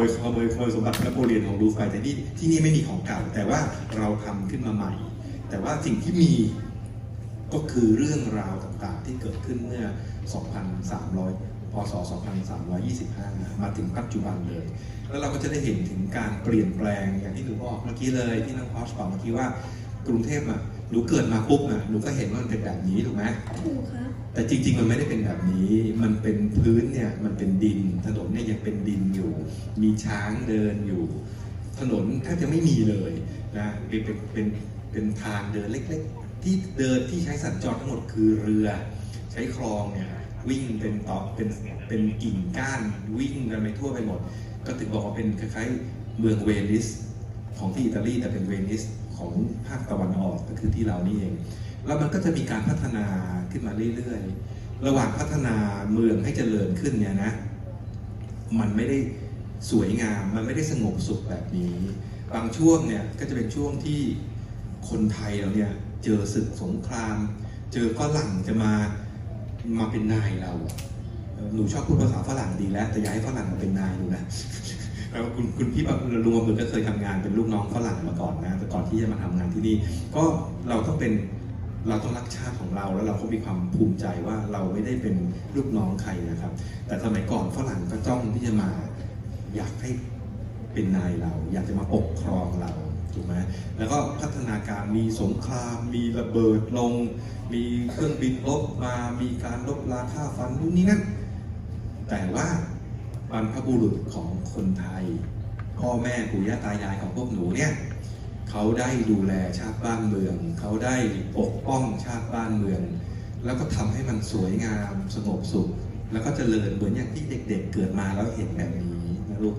โดยขโมยขโมยสมบัตินโปเลียนของรูฟไปแต่ที่ที่นี่ไม่มีของเก่า แต่ว่าเราทำขึ้นมาใหม่ แต่ว่าสิ่งที่มีก็คือเรื่องราวต่างๆ ที่เกิดขึ้นเมื่อ 2,300 พศ 2325 มาถึงปัจจุบันเลย แล้วเราก็จะได้เห็นถึงการเปลี่ยนแปลงอย่างที่หนูบอกเมื่อกี้เลยที่น้องพอชบอกเมื่อกี้ว่ากรุงเทพอะ หนูเกิดมาปุ๊บอะหนูก็เห็นว่ามันเป็นแบบนี้ถูกไหมถูกครับแต่จริง ๆ มันไม่ได้เป็นแบบนี้ มันเป็นพื้นเนี่ย มันเป็นดิน ถนนเนี่ยยังเป็นดินอยู่ มีช้างเดินอยู่ ถนนแทบจะไม่มีเลยนะเป็นเป็นเป็นเป็นทางเดินเล็ก ๆ ที่เดินที่ใช้สัญจรทั้งหมดคือเรือ ใช้คลองเนี่ยวิ่งเป็นต่อเป็นเป็นกิ่งก้านวิ่งกันไปทั่วไปหมด ก็ถึงบอกว่าเป็นคล้ายๆเมืองเวนิส ของที่อิตาลีแต่เป็นเวนิสของภาคตะวันออกก็คือที่เรานี่เอง แล้วมันก็จะมีการพัฒนาขึ้นมาเรื่อยๆ ระหว่างพัฒนาเมืองให้เจริญขึ้นเนี่ยนะ มันไม่ได้สวยงาม มันไม่ได้สงบสุขแบบนี้ บางช่วงเนี่ยก็จะเป็นช่วงที่คนไทยเราเนี่ยเจอศึกสงคราม เจอฝรั่งจะมามาเป็นนายเรา หนูชอบพูดภาษาฝรั่งดีแล้วแต่อย่าให้ฝรั่งมาเป็นนาย แล้วคุณคุณพี่แบบลุงอำเภอก็เคยทำงานเป็นลูกน้องฝรั่งมาก่อนนะแต่ก่อนที่จะมาทำงานที่นี่ ก็เราต้องเป็นเราต้องรักชาติของเราแล้วเราก็มีความภูมิใจว่าเราไม่ได้เป็นลูกน้องใครนะครับ แต่สมัยก่อนฝรั่งก็จ้องที่จะมาอยากให้เป็นนายเรา อยากจะมาปกครองเราถูกไหมแล้วก็พัฒนาการมีสงคราม มีระเบิดลง มีเครื่องบินรบมา มีการลบราค่าฟันนู่นนี่นั่นแต่ว่า บรรพบุรุษของคนไทย พ่อแม่ปู่ย่าตายายของพวกหนูเนี่ยเขาได้ดูแลชาติบ้านเมือง เขาได้ปกป้องชาติบ้านเมือง แล้วก็ทำให้มันสวยงามสงบสุข แล้วก็เจริญเหมือนอย่างที่เด็กๆเกิดมาแล้วเห็นแบบนี้นะลูก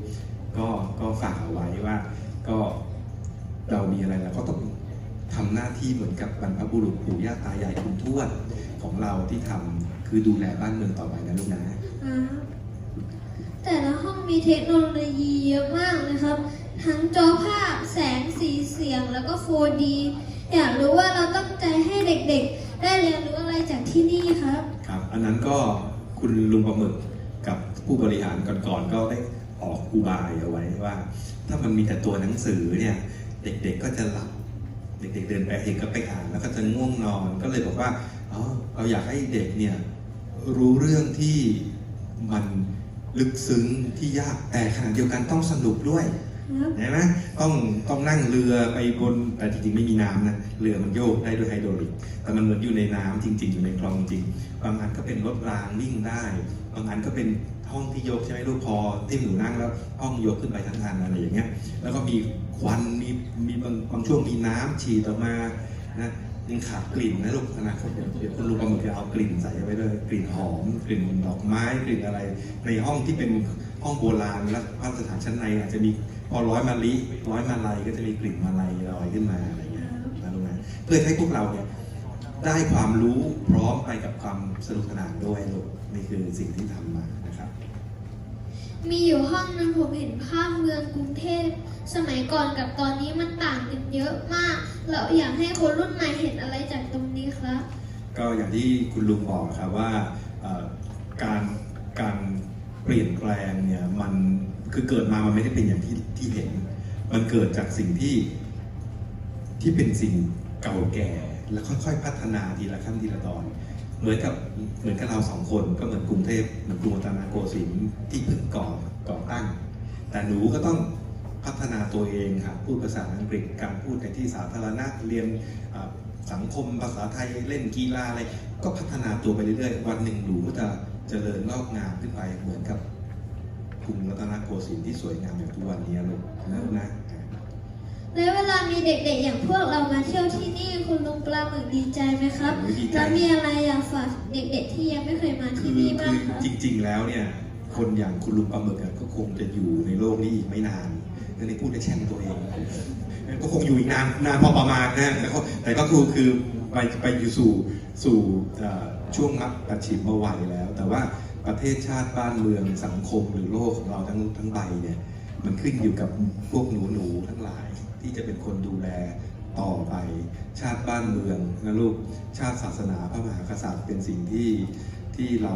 ก็ก็ฝากเอาไว้ว่า ก็เรามีอะไรเราก็ต้องทำหน้าที่เหมือนกับบรรพบุรุษปู่ย่าตายายคุณทวดของเราที่ทำคือดูแลบ้านเมืองต่อไปนะลูกนะอ แต่ละห้องมีเทคโนโลยีเยอะมากเลยครับ ทั้งจอภาพแสงสีเสียงแล้วก็ 4D อยากรู้ว่าเราตั้งใจให้เด็กๆ ได้เรียนรู้อะไรจากที่นี่ครับ ครับ อันนั้นก็คุณลุงประมึกกับผู้บริหารก่อนๆ ก็ได้ออกอุบายเอาไว้ว่า ถ้ามันมีแต่ตัวหนังสือเนี่ย เด็กๆก็จะหลับ เด็กๆเดินไปเองก็ไปอ่านแล้วก็จะง่วงนอนก็เลยบอกว่าอ๋อเราอยากให้เด็กเนี่ยรู้เรื่องที่มัน ลึกซึ้งที่ยากแต่ขณะเดียวกันต้องสนุกด้วยครับเห็นไหมต้องต้องนั่งเรือไปบนแต่จริงๆไม่มีน้ำนะเรือมันโยกได้ด้วยไฮโดรลิกแต่มันเหมือนอยู่ในน้ำจริง ๆ อยู่ในคลองจริงบางอันก็เป็นรถรางวิ่งได้บางอันก็เป็นห้องที่ยกใช่ไหมลูกพอที่หนูนั่งแล้วห้องยกขึ้นไปทั้งอันอะไรอย่างเงี้ยแล้วก็มีควันมีมีบางบางช่วงมีน้ำฉีดออกมานะ ยังขาดกลิ่นนะลูกอนาคตเดี๋ยวคุณลุงปลาหมึกจะเอากลิ่นใส่ไว้ด้วยกลิ่นหอม กลิ่นดอกไม้กลิ่นอะไร ในห้องที่เป็นห้องโบราณและพระสถานชั้นในอาจจะมีพอร้อยมาลิร้อยมาลัยก็จะมีกลิ่นมาลัยลอยขึ้นมาอะไรอย่างเงี้ยนะลูกนะเพื่อให้พวกเราเนี่ยได้ความรู้พร้อมไปกับความสนุกสนานด้วยลูกนี่คือสิ่งที่ทำมานะครับ มีอยู่ห้องนึงผมเห็นภาพเมืองกรุงเทพสมัยก่อนกับตอนนี้มันต่าง ยอะมาก เราอยากให้คนรุ่นใหม่เห็นอะไรจากตรงนี้ครับ ก็อย่างที่คุณลุงบอกครับว่าการการเปลี่ยนแปลงเนี่ยมันคือเกิดมามันไม่ได้เป็นอย่างที่ที่เห็น มันเกิดจากสิ่งที่ที่เป็นสิ่งเก่าแก่ แล้วค่อยๆพัฒนาทีละขั้นทีละตอน เหมือนกับเหมือนกับเราสองคนก็เหมือนกรุงเทพเหมือนกรุงรัตนโกสินทร์ที่เพิ่งก่อก่อตั้ง แต่หนูก็ต้อง พัฒนาตัวเองครับพูดภาษาอังกฤษการพูดในที่สาธารณะเรียนอ่าสังคมภาษาไทยเล่นกีฬาอะไร ก็พัฒนาตัวไปเรื่อยๆ วันหนึ่งหนูก็จะเจริญงอกงามขึ้นไปเหมือนกับกรุงรัตนโกสินทร์ที่สวยงามอย่างทุกวันนี้ลูกนะลูกนะแล้วเวลามีเด็กๆ อย่างพวกเรามาเที่ยวที่นี่คุณลุงปลาหมึกดีใจไหมครับโอ้ยดีใจแล้วมีอะไรอยากฝากเด็กๆที่ยังไม่เคยมาคืที่อนี่คืบ้างอครับจริง ๆ แล้วเนี่ยคนอย่างคุณลุงปลาหมึกอะก็คงจะอยู่ในโลกนี้อีกไม่นาน นั่นนี่พูดได้แช่งตัวเองก็คงอยู่อีกนานนานพอประมาณนะแต่ก็แต่ก็คือคือไปไปอยู่สู่สู่ช่วงนับปัจฉิมวัยแล้ว แต่ว่าประเทศชาติบ้านเมืองสังคมหรือโลกของเราทั้งทั้งใบเนี่ยมันขึ้นอยู่กับพวกหนูหนูทั้งหลาย ที่จะเป็นคนดูแลต่อไป ชาติบ้านเมืองนะลูกชาติศาสนาพระมหากษัตริย์เป็นสิ่งที่ที่เรา